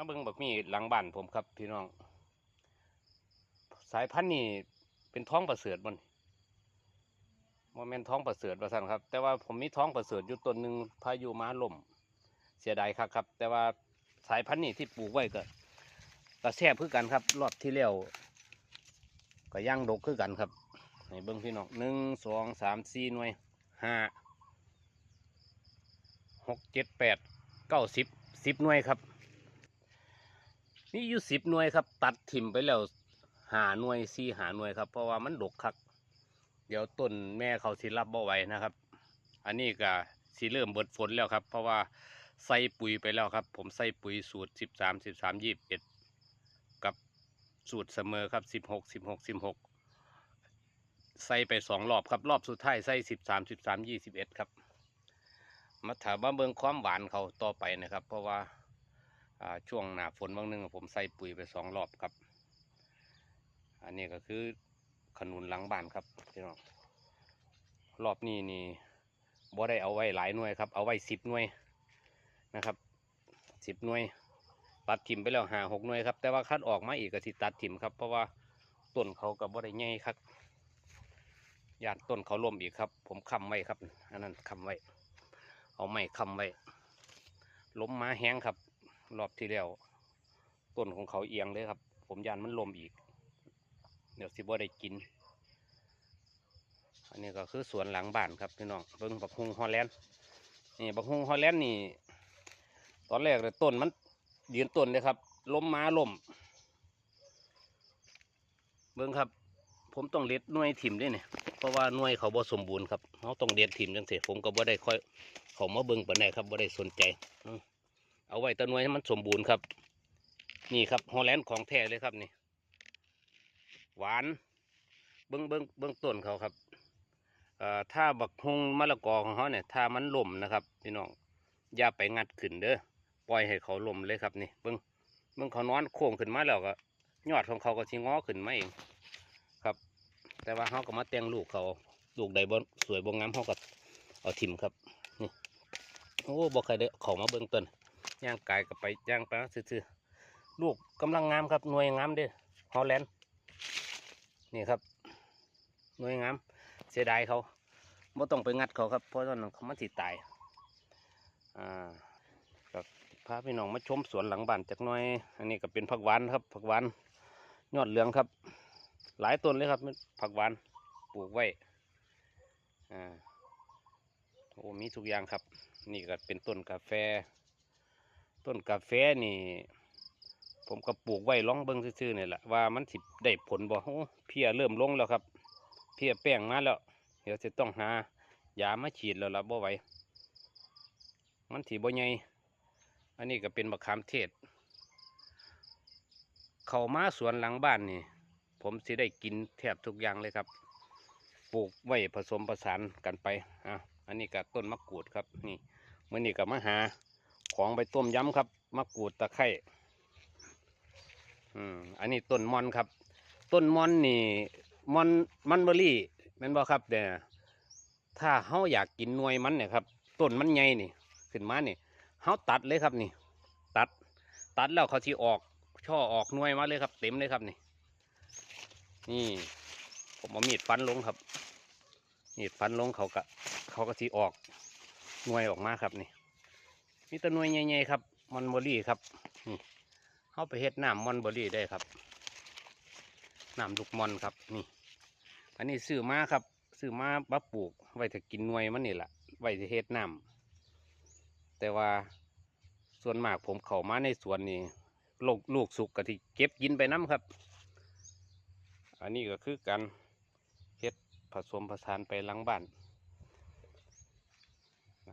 มาเบิ่งบักมีหลังบ้านผมครับพี่น้อง สายพันธุ์นี่เป็นท้องประเสริฐมันโมเมนท้องประเสริฐว่าสั่นครับ แต่ว่าผมมีท้องประเสริฐอยู่ต้นหนึ่งพายุมาล่มเสียดายครับครับ แต่ว่าสายพันธุ์นี่ที่ปลูกไว้ก็ก็แซ่บคือกันครับ รอบที่แล้วก็ย่างดกคือกันครับให้เบิ่งพี่น้องหนึ่งสองสามสี่หน่วยห้าหกเจ็ดแปดเก้าสิบสิบหน่วยครับ นี่อยู่สิบหน่วยครับ ตัดถิ่มไปแล้วหาหน่วยสี่หาหน่วยครับ เพราะว่ามันดกคัก เดี๋ยวต้นแม่เขาสิรับบ่ไหวนะครับ อันนี้ก็สิเริ่มเบิดฝนแล้วครับ เพราะว่าใส่ปุ๋ยไปแล้วครับ ผมใส่ปุ๋ยสูตรสิบสามสิบสามยี่สิบเอ็ดกับสูตรเสมอครับสิบหกสิบหกสิบหกใส่ไปสองรอบครับรอบสุดท้ายใส่สิบสามสิบสามยี่สิบเอ็ดครับมาถามว่าเบิ่งความหวานเขาต่อไปนะครับ เพราะว่า ช่วงหน้าฝนบางนึงผมใส่ปุ๋ยไปสองรอบครับ อันนี้ก็คือขนุนหลังบ้านครับพี่น้องรอบนี้นี่บ่ได้เอาไว้หลายหน่วยครับ เอาไว้สิบหน่วยนะครับสิบหน่วย ตัดถิ่มไปแล้วหาหกหน่วยครับ แต่ว่าคัดออกมาอีกก็สิตัดถิ่มครับ เพราะว่าต้นเขากับบ่ได้ใหญ่ครับยานต้นเขาล้มอีกครับ ผมค้ำไว้ครับ อันนั้นค้ำไว้ เอาไม้ค้ำไว้ล้มมาแห้งครับ รอบที่แล้วต้นของเขาเอียงเลยครับ ผมยานมันลมอีก เดี๋ยวสิบ่ได้กิน อันนี้ก็คือสวนหลังบ้านครับพี่น้องเบิ่งบักฮุงฮอลแลนด์นี่บักฮุงฮอลแลนด์นี่ ตอนแรกเลยต้นมันยืนต้นเลยครับล้มมาล้มเบิ่งครับผมต้องเด็ดหน่วยถิ่มด้วยเนี่ยเพราะว่าหน่วยเขาบ่สมบูรณ์ครับเขาต้องเด็ดถิ่มจังเสียผมก็บ่ได้ค่อยเขามาเบิ่งปานใดครับบ่ได้สนใจอื เอาไว้ตะนวยให้มันสมบูรณ์ครับ นี่ครับฮอลแลนด์ของแท้เลยครับนี่ หวาน เบิ้งเบิ้งเบิ้งต้นเขาครับอ่อถ้าบักฮงมะละกอของเขาเนี่ยถ้ามันล่มนะครับพี่น้องอย่าไปงัดขึ้นเด้อปล่อยให้เขาล่มเลยครับนี่เบิ้งเบิ้งเขานอนโค้งขึ้นมาแล้วก็ยอดของเขาก็ชิงอขึ้นมาเองครับ แต่ว่าเขาก็มาแต่งลูกเขาลูกใดบสวยบ่งามเขาก็เอาทิมครับนี่โอ้บ่ใครได้เขามาเบิ้งต้น ย่างกายกับไปย่างไปซื่อๆลูกกำลังงามครับหน่วยงามเด้อฮอลแลนด์นี่ครับหน่วยงามเสียดายเขาไม่ต้องไปงัดเขาครับเพราะตอนนั้นเขามันสิตายอ่ากับพาพี่น้องมาชมสวนหลังบ้านจากน่อย อันนี้ก็เป็นผักหวานครับผักหวานยอดเหลืองครับ หลายต้นเลยครับผักหวานปลูกไว้อ่าโอ้มีทุกอย่างครับ นี่ก็เป็นต้นกาแฟ ต้นกาแฟนี่ ผมก็ปลูกไว้ล่องเบิ้งซื่อๆนี่แหละว่ามันสิได้ผลบ่โอ้เพียเริ่มลงแล้วครับ เพียแป้งมาแล้ว เดี๋ยวจะต้องหายามาฉีดแล้วละบ่ไหวมันถีบ่ใหญ่อันนี้ก็เป็นมะขามเทศ เขามาสวนหลังบ้านนี่ ผมสิได้กินแทบทุกอย่างเลยครับ ปลูกไว้ผสมผสานกันไปอะอันนี้ก็ต้นมะกรูดครับ นี่มื่อนี้ก็มาหา ของไปต้มยำครับมะกรูดตะไคร้อืมอันนี้ต้นมอนครับ ต้นมอนนี่มอนมันเบอรี่แม่นบ่ครับเดี๋ยถ้าเฮาอยากกินหน่วยมันเนี่ยครับต้นมันใหญ่นี่ขึ้นมานี่เฮาตัดเลยครับนี่ ตัด ตัดแล้วเขาสิออก ช่อออกหน่วยมาเลยครับ เต็มเลยครับนี่ นี่ ผมเอามีดฟันลงครับมีดฟันลงเขาก็เขาก็สิออกหน่วยออกมาครับนี่ มีตัวน่วยใหญ่ๆครับมอนเบอรี่ครับนี่เข้าไปเฮ็ดน้ำมอนเบอรี่ได้ครับน้ำลูกมอนครับนี่ อันนี้ซื้อมาครับซื้อมาบัปลูกไว้ถ้ากินน่วยมันนี่แหละไว้จะเฮ็ดน้ำแต่ว่าส่วนมากผมเข้ามาในสวนนี่ลูกลูกสุกกะที่เก็บกินไปน้ำครับ อันนี้ก็คือการเฮ็ดผสมผสานไปหลังบ้าน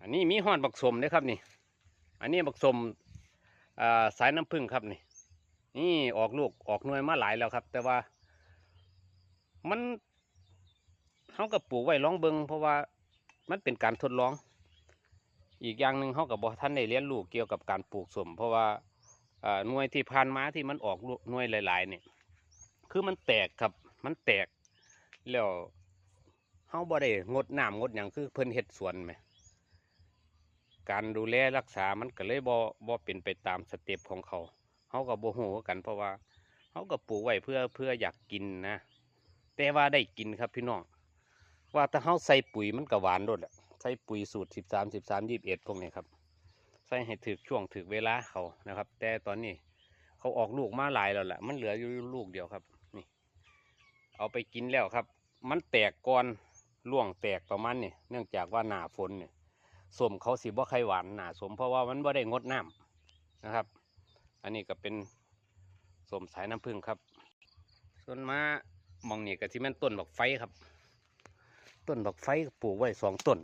อันนี้มีหอดบักสมด้วยครับนี่ อันนี้บักสมสายน้ำผึ้งครับนี่ นี่ออกลูกออกหน่วยมาหลายแล้วครับ แต่ว่า มันเขากับปลูกไว้ลองเบิงเพราะว่ามันเป็นการทดลอง อีกอย่างหนึ่งเขากับบอท่านได้เรียนรู้เกี่ยวกับการปลูกสม เพราะว่าอ่าหน่วยที่ผ่านมาที่มันออกลูกหน่วยหลาย ๆ เนี่ยคือมันแตกครับมันแตกแล้วเขาบ่ได้งดน้ำงดอย่างคือเพิ่นเฮ็ดสวนไหม การดูแลรักษามันก็เลยบ่บ่เป็นไปตามสเต็ปของเขาเขาก็บ่ฮู้คือกันเพราะว่าเขาก็ปลูกไว้เพื่อเพื่ออยากกินนะแต่ว่าได้กินครับพี่น้องว่าถ้าเขาใส่ปุ๋ยมันก็หวานโดดแหละใส่ปุ๋ยสูตรสิบสามสิบสามยี่สิบเอ็ดพวกนี้ครับใส่ให้ถึกช่วงถึกเวลาเขานะครับ แต่ตอนนี้เขาออกลูกมาหลายแล้วแหละมันเหลืออยู่ลูกเดียวครับนี่เอาไปกินแล้วครับ มันแตกก่อนร่วงแตกประมาณนี่เนื่องจากว่าหนาฝนเนี่ย สมเขาสิบ่ใครหวานหนาสมเพราะว่ามันบ่ได้งดน้ำนะครับ อันนี้ก็เป็นสมสายน้ำผึ้งครับ ส่วนมามองนี่ก็ที่แม่นต้นบักไฟครับ ต้นบักไฟปลูกไว้สองต้น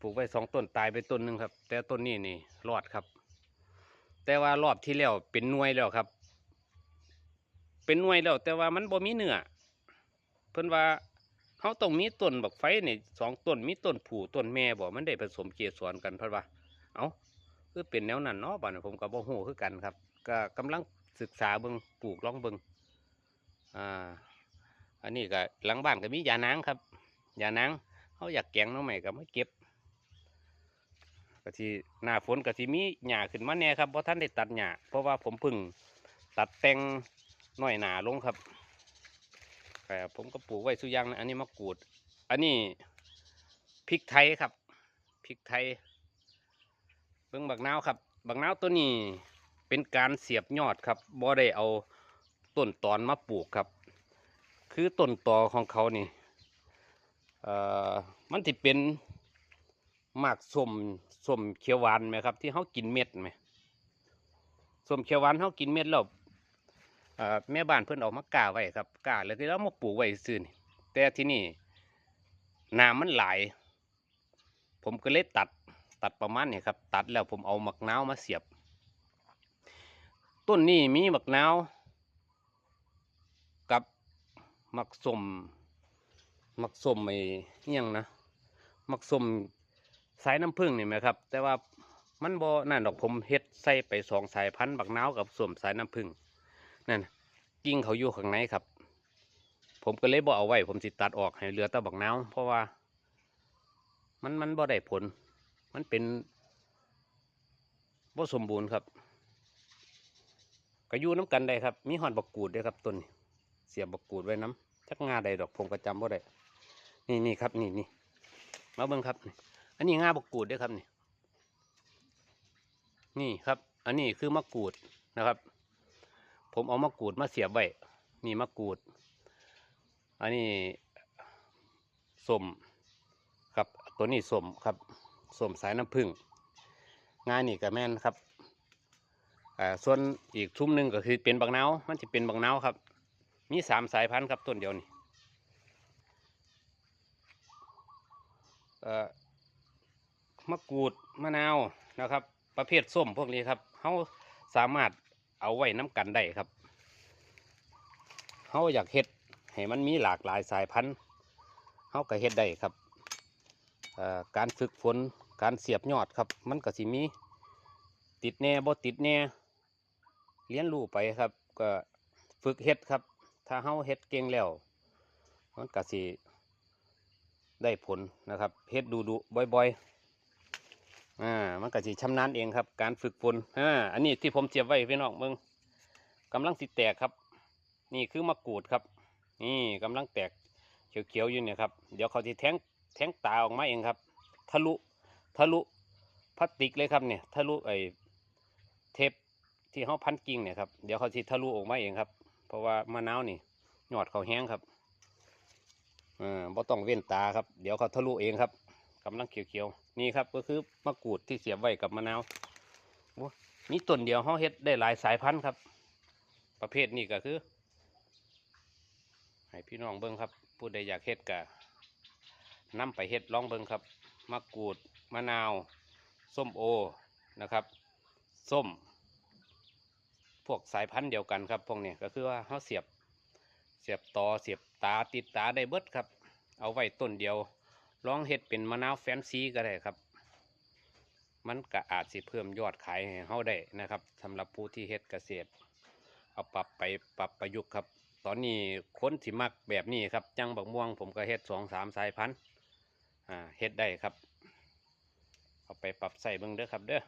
ปลูกไว้สองต้นตายไปต้นหนึ่งครับ แต่ต้นนี้นี่รอดครับ แต่ว่ารอบที่แล้วเป็นหน่วยแล้วครับ เป็นหน่วยแล้วแต่ว่ามันบ่มีเนื้อเพิ่นว่า เขาต้องมีต้นบักไฟนี่สองต้นมีต้นผู้ต้นแม่บ่มันได้ผสมเกสรกันเพิ่นว่าเอ้าคือเป็นแนวนั้นเนาะบัดนี้ผมก็บ่ฮู้คือกันครับ ก็กำลังศึกษาเบิงปลูกลองเบิงอ่าอันนี้ก็หลังบ้านก็มียานางครับยานางเขาอยากแกงน้องใหม่ก็มาเก็บก็ที่หน้าฝนก็ที่มีหญ้าขึ้นมาแน่ครับเพราะท่านได้ตัดหญ้าเพราะว่าผมพึ่งตัดแต่งหน่อยหนาลงครับ แต่ผมก็ปลูกไว้สุยางนะอันนี้มะกรูด อันนี้พริกไทยครับพริกไทยเบิ่งบักนาวครับบักนาวตัวนี้เป็นการเสียบยอดครับบ่ได้เอาต้นตอนมาปลูกครับ คือต้นตอของเขานี่เอ่อมันที่เป็นหมากส้มส้มเขียวหวานไหมครับ ที่เขากินเม็ดไหมส้มเขียวหวานเขากินเม็ดแล้วเอ่อ แม่บ้านเพิ่อนเออกมากาไว้ครับกล้าแล้วที่เรามาปลูกไว้ซื่นแต่ที่นี่น้ำมันไหลผมก็เลยตัดตัดประมาณนี้ครับตัดแล้วผมเอาหมักนาวมาเสียบ ต้นนี้มีหมักนาวกับหมักสมหมักสมไอ้ยังนะหมักสมสายน้ำผึ้งนี่ไหมครับ แต่ว่ามันบ่นั่นดอกผมเฮ็ดใส่ไปสองสายพันธุ์บักนาวกับสมสายน้ำผึ้ง นั่นกิ่งเขาอยู่ข้างในครับ ผมก็เลยบ่เอาไว้ผมสิตัดออกให้เหลือแต่บักนาวเพราะว่า มันมันบ่ได้ผล มันเป็นบ่สมบูรณ์ครับก็อยู่น้ำกันได้ครับ มีหอนบักกูดด้วยครับต้นเสียบบักกูดไว้น้ำจักงาใดดอกผมก็จำบ่ได้นี่นี่ครับ นี่นี่มาเบิ่งครับนี่อันนี้งาบักกูดด้วยครับนี่นี่ครับ อันนี้คือมะกรูดนะครับ ผมเอามะกรูดมาเสียบไว้นี่มะกรูด อันนี้สมครับตัวนี้สมครับสมสายน้ำผึ้งงานนี่กับแม่นครับอ่าส่วนอีกทุ่มหนึ่งก็คือเป็นบักนาวมันจะเป็นบักนาวครับ มีสามสายพันธุ์ครับต้นเดียวนี่เอ่อมะกรูดมะนาวนะครับ ประเภทส้มพวกนี้ครับเขาสามารถ เอาไว้น้ำกันได้ครับเขาอยากเฮ็ดให้มันมีหลากหลายสายพันธุ์เขาก็เฮ็ดได้ครับการฝึกฝนการเสียบยอดครับ มันก็สิมีติดแน่บ่ติดแน่เรียนรู้ไปครับ ก็ฝึกเฮ็ดครับ ถ้าเฮาเฮ็ดเก่งแล้วมันก็สิได้ผลนะครับเฮ็ดดูดูบ่อย ๆ อ่ามันก็สิชำนาญเองครับ การฝึกฝนอ่าอันนี้ที่ผมเสียบไว้พี่น้องเบิ่งกำลังสิแตกครับ นี่คือมะกรูดครับ นี่กำลังแตกเขียวๆอยู่เนี่ยครับเดี๋ยวเขาจะแทงแทงตาออกมาเองครับ ทะลุทะลุพลาสติกเลยครับเนี่ยทะลุไอ้เทปที่เขาพันกิ่งเนี่ยครับเดี๋ยวเขาจะทะลุออกมาเองครับ เพราะว่ามะนาวนี่ยอดเขาแห้งครับอ่าบ่ต้องเว้นตาครับ เดี๋ยวเขาทะลุเองครับ กำลังเขียวๆนี่ครับก็คือมะกรูดที่เสียบไว้กับมะนาวนี่ต้นเดียวเขาเฮ็ดได้หลายสายพันธุ์ครับ ประเภทนี้ก็คือให้พี่น้องเบิ้งครับผู้ใดอยากเฮ็ดก็นำไปเฮ็ดลองเบิ้งครับมะกรูดมะนาวส้มโอนะครับส้ม พวกสายพันธุ์เดียวกันครับพวกนี้ก็คือว่าเขาเสียบเสียบต่อเสียบตาติดตาได้เบิดครับ เอาไว้ต้นเดียว ลองเฮ็ดเป็นมะนาวแฟนซีก็ได้ครับ มันก็อาจสิเพิ่มยอดขายให้เขาได้นะครับสำหรับผู้ที่เฮ็ดเกษตร เอาปรับไปปรับประยุกต์ครับ ตอนนี้คนที่มักแบบนี้ครับ จังบักม่วงผมก็เฮ็ดสองสามสายพันธุ์อ่าเฮ็ดได้ครับ เอาไปปรับใส่เบิ่งเด้อครับเด้อ